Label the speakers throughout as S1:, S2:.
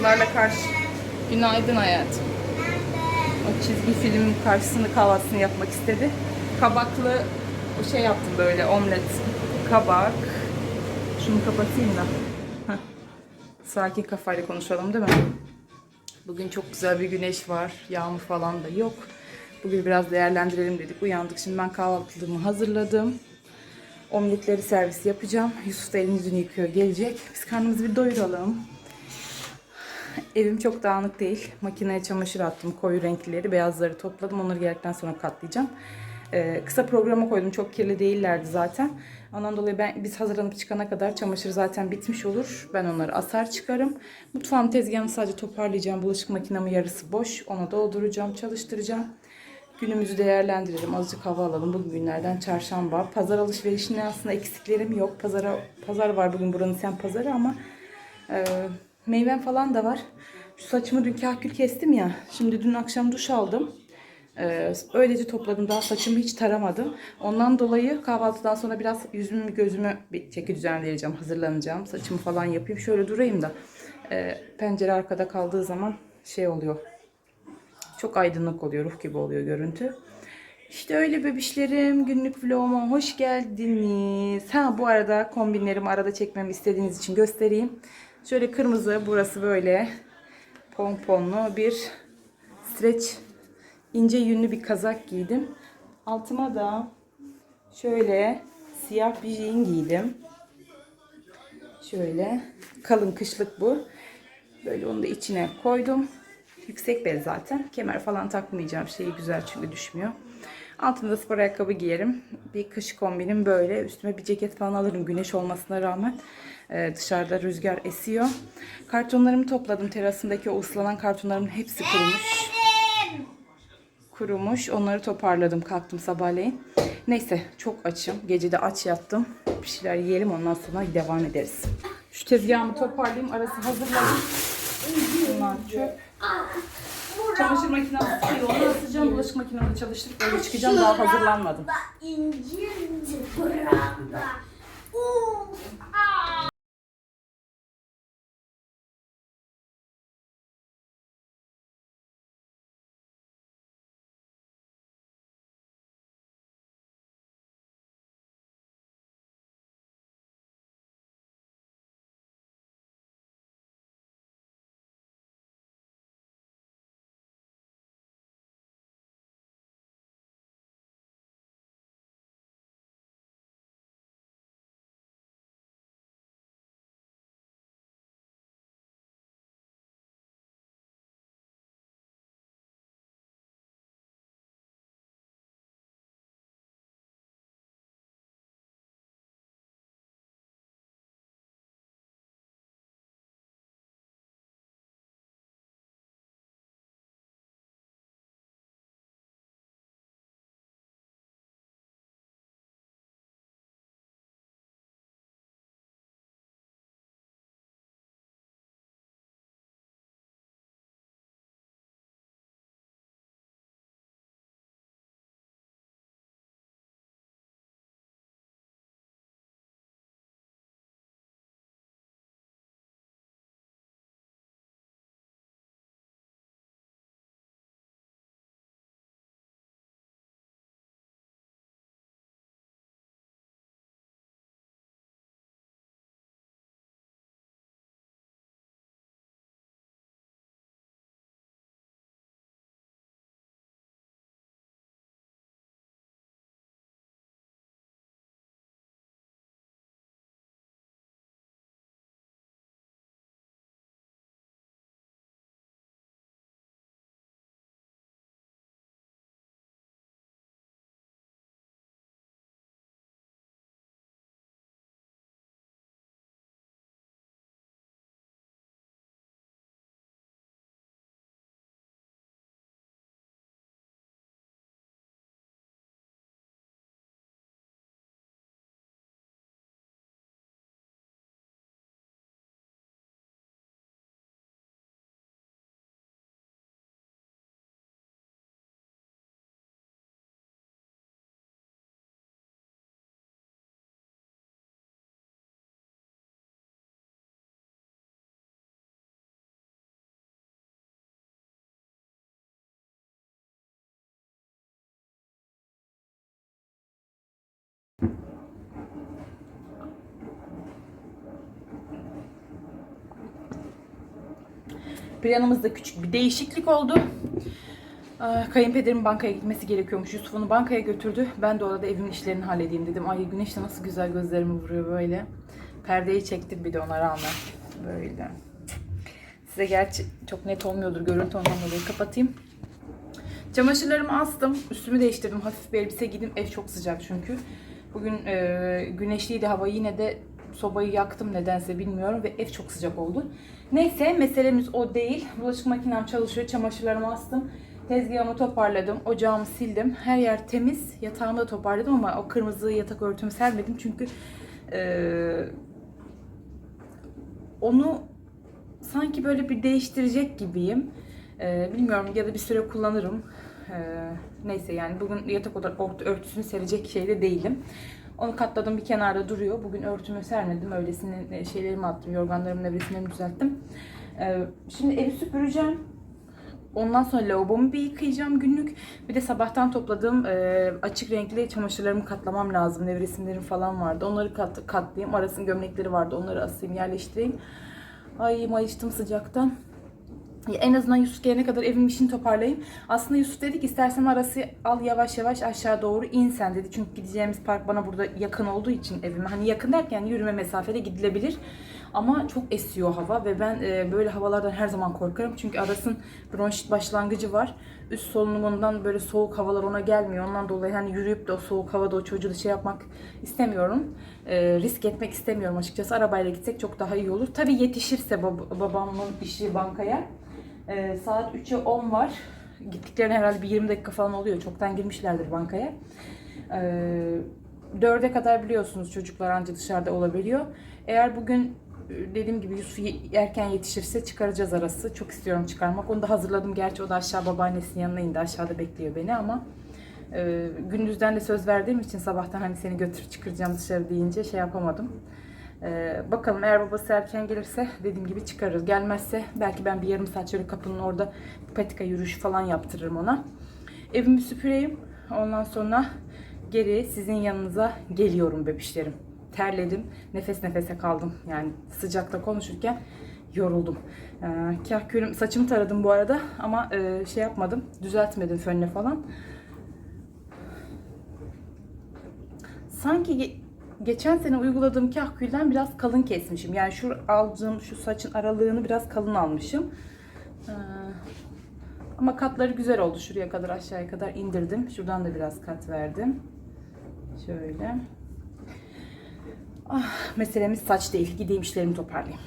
S1: kızlarla karşı. Günaydın hayatım. O çizgi film karşısında kahvaltısını yapmak istedi. Kabaklı o şey yaptım böyle omlet. Kabak. Şunu kapatayım da. Sakin kafayla konuşalım değil mi? Bugün çok güzel bir güneş var. Yağmur falan da yok. Bugün biraz değerlendirelim dedik. Uyandık. Şimdi ben kahvaltılığımı hazırladım. Omletleri servis yapacağım. Yusuf da elini yüzünü yıkıyor. Gelecek. Biz karnımızı bir doyuralım. Evim çok dağınık değil. Makineye çamaşır attım. Koyu renklileri, beyazları topladım. Onları geldikten sonra katlayacağım. Ee, kısa programa koydum. Çok kirli değillerdi zaten. Ondan dolayı ben biz hazırlanıp çıkana kadar çamaşır zaten bitmiş olur. Ben onları asar çıkarım. Mutfağım tezgahımı sadece toparlayacağım. Bulaşık makinamın yarısı boş. Onu dolduracağım, çalıştıracağım. Günümüzü değerlendirelim. Azıcık hava alalım. Bugün günlerden çarşamba. Pazar alışverişine aslında eksiklerim yok. Pazara pazar var bugün buranın sen pazarı ama e, meyvem falan da var. Şu saçımı dün kahkül kestim ya. Şimdi dün akşam duş aldım. Ee, öylece topladım. Daha saçımı hiç taramadım. Ondan dolayı kahvaltıdan sonra biraz yüzümü gözümü bir çeki düzenleyeceğim. Hazırlanacağım. Saçımı falan yapayım. Şöyle durayım da e, pencere arkada kaldığı zaman şey oluyor. Çok aydınlık oluyor. Ruh gibi oluyor görüntü. İşte öyle bebişlerim. Günlük vloguma hoş geldiniz. Ha bu arada kombinlerimi arada çekmemi istediğiniz için göstereyim. Şöyle kırmızı burası böyle pomponlu bir streç ince yünlü bir kazak giydim. Altıma da şöyle siyah bir jean giydim. Şöyle kalın kışlık bu. Böyle onu da içine koydum. Yüksek bel zaten. Kemer falan takmayacağım. Şeyi güzel çünkü düşmüyor. Altında spor ayakkabı giyerim. Bir kış kombinim böyle. Üstüme bir ceket falan alırım güneş olmasına rağmen. Ee, dışarıda rüzgar esiyor. Kartonlarımı topladım. Terasındaki o ıslanan kartonlarımın hepsi kurumuş. Kurumuş. Onları toparladım. Kalktım sabahleyin. Neyse çok açım. Gece de aç yattım. Bir şeyler yiyelim ondan sonra devam ederiz. Şu tezgahımı toparlayayım. Arası hazırladım. Bunlar çöp. Çamaşır makinesi suyu onu asacağım. Bulaşık makinemi çalıştırıp öyle çıkacağım. Daha hazırlanmadım.
S2: İncir buramda.
S1: Planımızda küçük bir değişiklik oldu. Ee, Kayınpederim bankaya gitmesi gerekiyormuş. Yusuf bankaya götürdü. Ben de orada evimin işlerini halledeyim dedim. Ay güneş de nasıl güzel gözlerimi vuruyor böyle. Perdeyi çektim bir de ona rağmen. Böyle. Size gerçi çok net olmuyordur. Görüntü ondan dolayı kapatayım. Çamaşırlarımı astım. Üstümü değiştirdim. Hafif bir elbise giydim. Ev çok sıcak çünkü. Bugün e, güneşliydi hava. Yine de sobayı yaktım nedense bilmiyorum. Ve ev çok sıcak oldu. Neyse meselemiz o değil. Bulaşık makinem çalışıyor. Çamaşırlarımı astım. Tezgahımı toparladım. Ocağımı sildim. Her yer temiz. Yatağımı da toparladım ama o kırmızı yatak örtümü sermedim. Çünkü e, onu sanki böyle bir değiştirecek gibiyim. Ee, bilmiyorum ya da bir süre kullanırım. Ee, neyse yani bugün yatak örtüsünü serecek şeyde değilim. Onu katladım bir kenarda duruyor. Bugün örtümü sermedim. Öylesine e, şeylerimi attım. Yorganlarımın nevresimlerimi düzelttim. Ee, şimdi evi süpüreceğim. Ondan sonra lavabomu bir yıkayacağım günlük. Bir de sabahtan topladığım e, açık renkli çamaşırlarımı katlamam lazım. Nevresimlerim falan vardı. Onları kat, katlayayım. Arasın gömlekleri vardı. Onları asayım, yerleştireyim. Ay mayıştım sıcaktan. En azından Yusuf gelene kadar evin işini toparlayayım. Aslında Yusuf dedi ki istersen arası al yavaş yavaş aşağı doğru in sen dedi. Çünkü gideceğimiz park bana burada yakın olduğu için evime. Hani yakın derken yürüme mesafede gidilebilir. Ama çok esiyor hava ve ben e, böyle havalardan her zaman korkarım. Çünkü Aras'ın bronşit başlangıcı var. Üst solunumundan böyle soğuk havalar ona gelmiyor. Ondan dolayı hani yürüyüp de o soğuk havada o çocuğu şey yapmak istemiyorum. E, risk etmek istemiyorum açıkçası. Arabayla gitsek çok daha iyi olur. Tabii yetişirse bab- babamın işi bankaya. Ee, saat 3'e 10 var. Gittiklerine herhalde bir 20 dakika falan oluyor. Çoktan girmişlerdir bankaya. Ee, 4'e kadar biliyorsunuz çocuklar anca dışarıda olabiliyor. Eğer bugün e, dediğim gibi Yusuf erken yetişirse çıkaracağız arası. Çok istiyorum çıkarmak. Onu da hazırladım. Gerçi o da aşağı babaannesinin yanına indi. Aşağıda bekliyor beni ama e, gündüzden de söz verdiğim için sabahtan hani seni götür çıkaracağım dışarı deyince şey yapamadım. Ee, bakalım eğer babası erken gelirse dediğim gibi çıkarırız. Gelmezse belki ben bir yarım saat şöyle kapının orada patika yürüyüşü falan yaptırırım ona. Evimi süpüreyim. Ondan sonra geri sizin yanınıza geliyorum bebişlerim. Terledim. Nefes nefese kaldım. Yani sıcakta konuşurken yoruldum. Ee, kahkülüm, saçımı taradım bu arada ama e, şey yapmadım. Düzeltmedim fönle falan. Sanki geçen sene uyguladığım kahkülden biraz kalın kesmişim. Yani şu aldığım şu saçın aralığını biraz kalın almışım. Ee, ama katları güzel oldu. Şuraya kadar aşağıya kadar indirdim. Şuradan da biraz kat verdim. Şöyle. Ah, meselemiz saç değil. Gideyim işlerimi toparlayayım.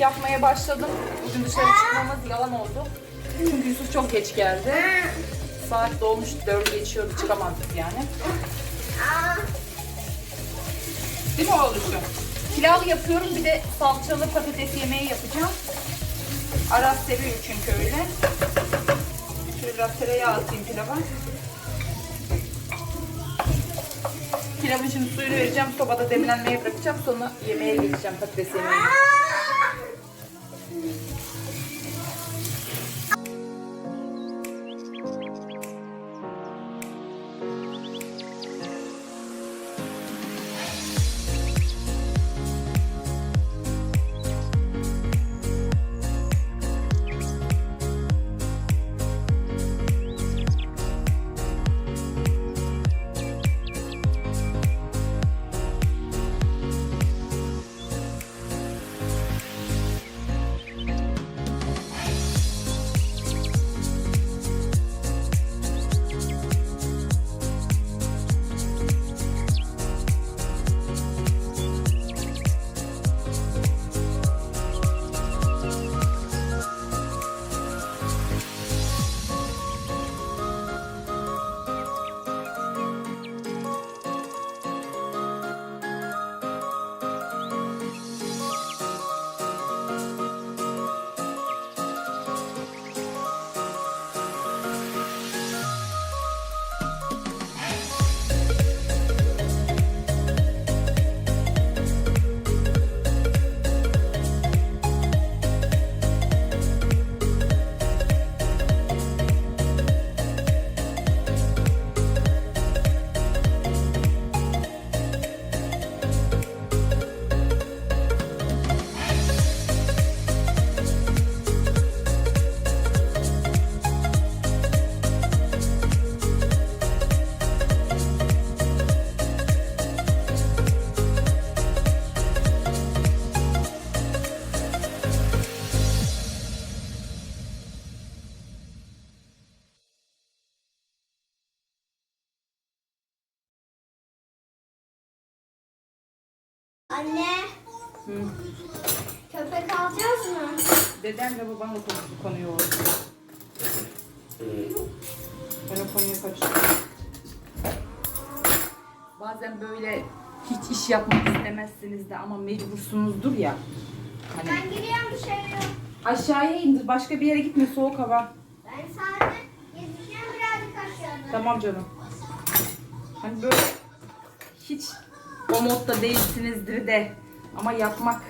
S1: Yapmaya başladım. Bugün dışarı çıkmamız yalan oldu. Çünkü Yusuf çok geç geldi. Saat dolmuş, 4 geçiyordu çıkamazdık yani. Değil mi oğluşum? Pilav yapıyorum bir de salçalı patates yemeği yapacağım. Aras seviyor çünkü öyle. Şöyle biraz tereyağı atayım pilava. Pilavın şimdi suyunu vereceğim, sobada demlenmeye bırakacağım. Sonra yemeğe geçeceğim patates yemeği.
S2: Anne,
S1: Hı.
S2: köpek alacağız mı?
S1: Deden ve babanla konuştu bu konuyu orada. Ben o konuyu kaçırdım. Bazen böyle hiç iş yapmak istemezsiniz de ama mecbursunuzdur ya. Hani
S2: Ben giriyorum dışarı.
S1: aşağıya indir başka bir yere gitme soğuk hava.
S2: Ben sadece gezeceğim birazcık aşağıda.
S1: Tamam canım. Hani böyle hiç o modda değilsinizdir de ama yapmak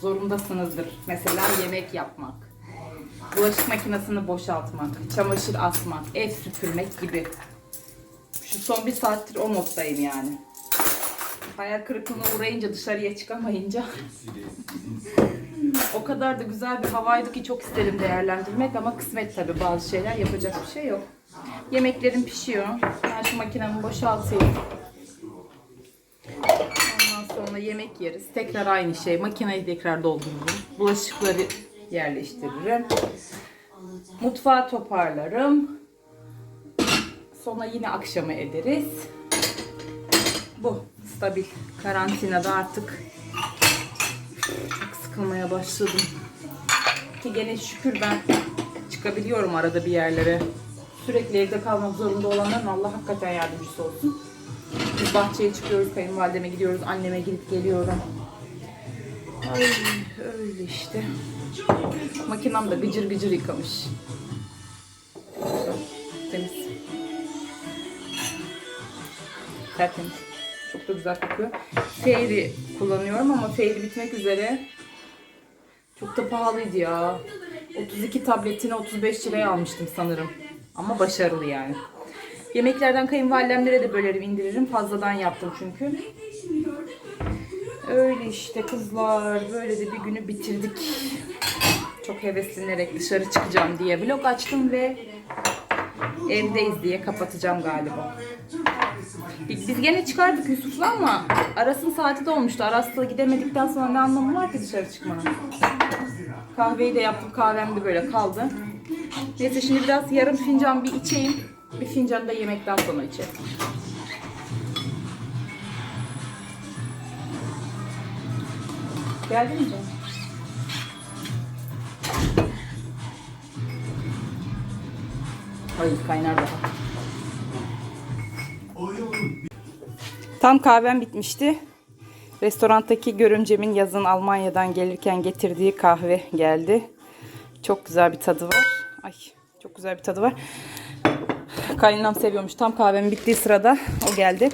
S1: zorundasınızdır. Mesela yemek yapmak, bulaşık makinesini boşaltmak, çamaşır asmak, ev süpürmek gibi. Şu son bir saattir o moddayım yani. Hayal kırıklığına uğrayınca dışarıya çıkamayınca o kadar da güzel bir havaydı ki çok isterim değerlendirmek ama kısmet tabii bazı şeyler yapacak bir şey yok. Yemeklerim pişiyor. Ben şu makinemi boşaltayım. Sonra yemek yeriz. Tekrar aynı şey. Makineyi tekrar doldururum. Bulaşıkları yerleştiririm. Mutfağı toparlarım. Sonra yine akşamı ederiz. Bu stabil. Karantinada artık çok sıkılmaya başladım. Ki gene şükür ben çıkabiliyorum arada bir yerlere. Sürekli evde kalmak zorunda olanların Allah hakikaten yardımcısı olsun. Bahçeye çıkıyoruz, kayınvalideme gidiyoruz, anneme gidip geliyorum. Ay öyle işte. Makinem de gıcır gıcır yıkamış. Temiz. Tertemiz. Çok da güzel kokuyor. Fairy kullanıyorum ama Fairy bitmek üzere. Çok da pahalıydı ya. 32 tabletini 35 liraya almıştım sanırım. Ama başarılı yani. Yemeklerden kayınvalidemlere de bölerim indiririm. Fazladan yaptım çünkü. Öyle işte kızlar. Böyle de bir günü bitirdik. Çok heveslenerek dışarı çıkacağım diye vlog açtım ve evdeyiz diye kapatacağım galiba. Biz gene çıkardık Yusuf'la ama Aras'ın saati de olmuştu. Aras'la gidemedikten sonra ne anlamı var ki dışarı çıkmanın? Kahveyi de yaptım. Kahvem de böyle kaldı. Neyse şimdi biraz yarım fincan bir içeyim. Bir fincan da yemekten sonra içerim. Geldin mi canım? Ay kaynar daha. Tam kahvem bitmişti. Restorandaki görümcemin yazın Almanya'dan gelirken getirdiği kahve geldi. Çok güzel bir tadı var. Ay çok güzel bir tadı var. Kaynanam seviyormuş. Tam kahvemin bittiği sırada o geldi.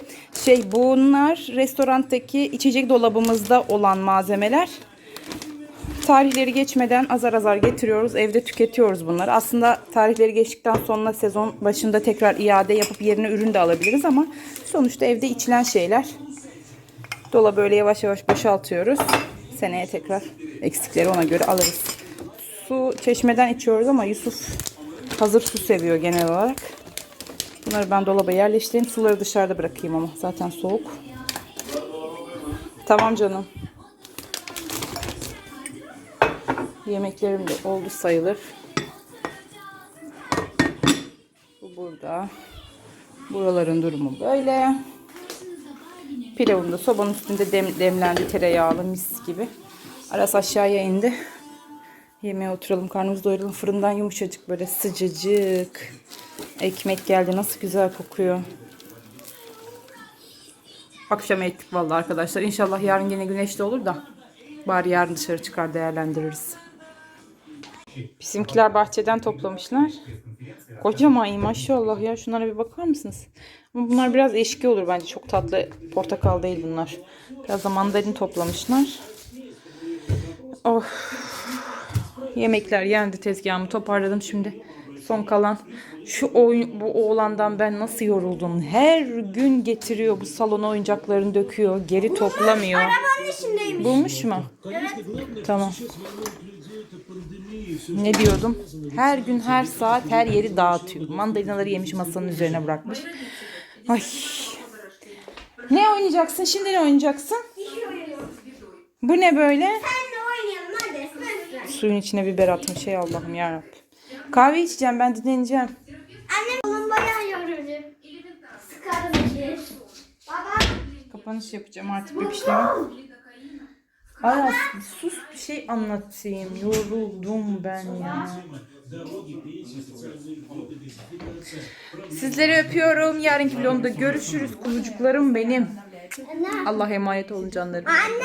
S1: Şey bunlar restorandaki içecek dolabımızda olan malzemeler. Tarihleri geçmeden azar azar getiriyoruz. Evde tüketiyoruz bunları. Aslında tarihleri geçtikten sonra sezon başında tekrar iade yapıp yerine ürün de alabiliriz ama sonuçta evde içilen şeyler. Dolabı böyle yavaş yavaş boşaltıyoruz. Seneye tekrar eksikleri ona göre alırız. Su çeşmeden içiyoruz ama Yusuf hazır su seviyor genel olarak. Bunları ben dolaba yerleştireyim. Suları dışarıda bırakayım ama zaten soğuk. Tamam canım. Yemeklerim de oldu sayılır. Bu burada. Buraların durumu böyle. Pilavım da sobanın üstünde dem, demlendi tereyağlı mis gibi. Aras aşağıya indi. Yemeğe oturalım karnımızı doyuralım. Fırından yumuşacık böyle sıcacık. Ekmek geldi nasıl güzel kokuyor. Akşam ettik vallahi arkadaşlar. İnşallah yarın yine güneşli olur da. Bari yarın dışarı çıkar değerlendiririz. Bizimkiler bahçeden toplamışlar. Kocaman iyi maşallah ya. Şunlara bir bakar mısınız? Ama bunlar biraz eşki olur bence. Çok tatlı portakal değil bunlar. Biraz da mandalin toplamışlar. Oh. Yemekler yendi tezgahımı toparladım şimdi. Son kalan şu oyun, bu oğlandan ben nasıl yoruldum. Her gün getiriyor bu salona oyuncaklarını döküyor. Geri toplamıyor.
S2: Arabanın içindeymiş.
S1: Bulmuş mu? Tamam. Ne diyordum? Her gün her saat her yeri dağıtıyor. Mandalinaları yemiş masanın üzerine bırakmış. Ay. Ne oynayacaksın? Şimdi ne oynayacaksın? Bu ne böyle? Suyun içine biber atmış. Ey Allah'ım yarabbim. Kahve içeceğim ben dinleneceğim.
S2: Annem onun bayağı yorucu. Sıkarım bir Baba.
S1: Kapanış yapacağım artık bir pişleme. Aras sus bir şey anlatayım. Yoruldum ben ya. Sizleri öpüyorum. Yarınki vlogumda görüşürüz. Kuzucuklarım benim.
S2: Anne.
S1: Allah'a emanet olun canlarım.
S2: Anne.